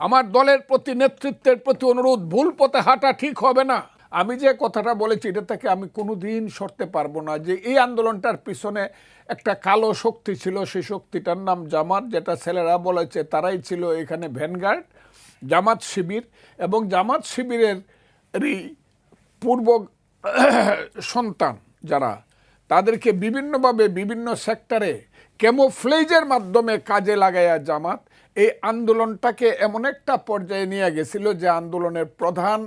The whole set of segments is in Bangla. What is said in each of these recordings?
আমার দলের প্রতি নেতৃত্বের প্রতি অনুরোধ, ভুল পথে হাঁটা ঠিক হবে না। আমি যে কথাটা বলেছি, এটা থেকে আমি কোনো দিন সরতে পারব না যে এই আন্দোলনটার পিছনে একটা কালো শক্তি ছিল। সেই শক্তিটার নাম জামাত, যেটা ছেলেরা বলেছে তারাই ছিল এখানে ভ্যানগার্ড, জামাত শিবির এবং জামাত শিবিরের পূর্ব সন্তান যারা, তাদেরকে বিভিন্নভাবে বিভিন্ন সেক্টরে কেমোফ্লেজের মাধ্যমে কাজে লাগাইয়া জামাত এই আন্দোলনটাকে এমন একটা পর্যায়ে নিয়ে গেছিল যে আন্দোলনের প্রধান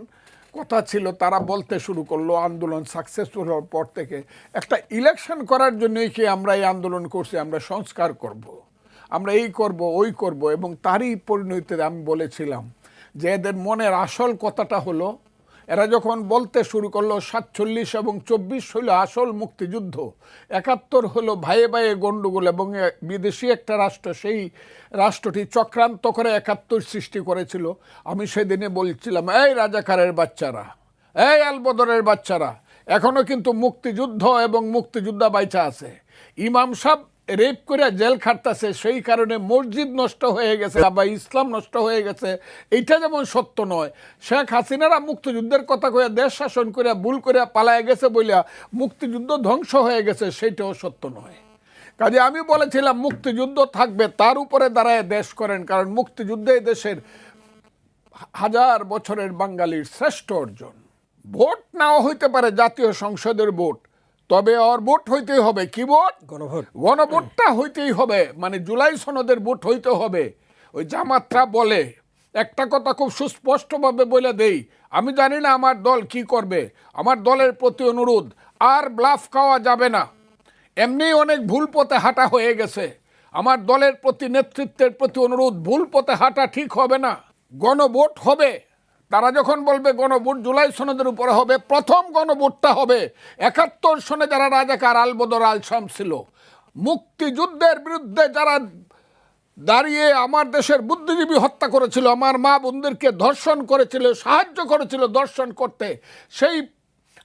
কথা ছিল, তারা বলতে শুরু করল আন্দোলন সাকসেসফুল হওয়ার পর থেকে একটা ইলেকশন করার জন্যই কি আমরা এই আন্দোলন করছি, আমরা সংস্কার করব। আমরা এই করব, ওই করব এবং তারই পরিণতিতে আমি বলেছিলাম যে এদের মনের আসল কথাটা হলো এরা যখন বলতে শুরু করল, সাতচল্লিশ এবং চব্বিশ হলো আসল মুক্তিযুদ্ধ। একাত্তর হলো ভাইয়ে ভাইয়ে গণ্ডগোল এবং বিদেশি একটা রাষ্ট্র, সেই রাষ্ট্রটি চক্রান্ত করে একাত্তর সৃষ্টি করেছিল। আমি সেদিনে বলছিলাম, এই রাজাকারের বাচ্চারা, এই আলবদরের বাচ্চারা এখনও কিন্তু মুক্তিযুদ্ধ এবং মুক্তিযোদ্ধা বাইচা আছে। ইমাম সাহ রেপ করে জেল খাটতেছে, সেই কারণে মসজিদ নষ্ট হয়ে গেছে বা ইসলাম নষ্ট হয়ে গেছে। এইটা যেমন সত্য নয়, শেখ হাসিনারা মুক্তিযুদ্ধের কথা কইয়া দেশ শাসন করে ভুল করে পালায় গেছে বলিয়া মুক্তিযুদ্ধ ধ্বংস হয়ে গেছে, সেইটাও সত্য নয়। কাজে আমি বলেছিলাম মুক্তিযুদ্ধ থাকবে, তার উপরে দাঁড়ায় দেশ করেন, কারণ মুক্তিযুদ্ধে দেশের হাজার বছরের বাঙালির শ্রেষ্ঠ অর্জন। ভোট নাও হইতে পারে জাতীয় সংসদের ভোট তবে ওর ভোট হইতেই হবে। কি ভোট? গণভোট। গণভোটটা হইতেই হবে। মানে জুলাই সনদের ভোট হইতে হবে। ওই জামাতরা বলে। একটা কথা খুব সুস্পষ্টভাবে বলে দেই। আমি জানি না আমার দল কি করবে। আমার দলের প্রতি অনুরোধ আর ব্লাফ খাওয়া যাবে না। এমনি অনেক ভুল পথে হাঁটা হয়ে গেছে। আমার দলের প্রতি নেতৃত্বের প্রতি অনুরোধ ভুল পথে হাঁটা ঠিক হবে না। গণভোট হবে। তারা যখন বলবে গণভোট জুলাই সনদের উপরে হবে, প্রথম গণভোটটা হবে। একাত্তর সনে যারা রাজাকার আলবদর আল শাম ছিল, মুক্তিযুদ্ধের বিরুদ্ধে যারা দাঁড়িয়ে আমার দেশের বুদ্ধিজীবী হত্যা করেছিল, আমার মা বোনদেরকে ধর্ষণ করেছিল, সাহায্য করেছিল দর্শন করতে, সেই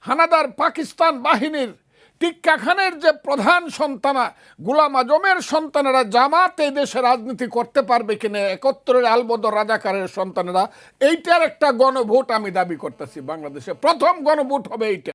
হানাদার পাকিস্তান বাহিনীর টিক্কা খানের যে প্রধান সন্তানা, গুলাম আজমের সন্তানেরা জামাত এই দেশে রাজনীতি করতে পারবে কিনা একত্রের আলবদর রাজাকারের সন্তানেরা, এইটার একটা গণভোট আমি দাবি করতেছি বাংলাদেশে। প্রথম গণভোট হবে এইটা।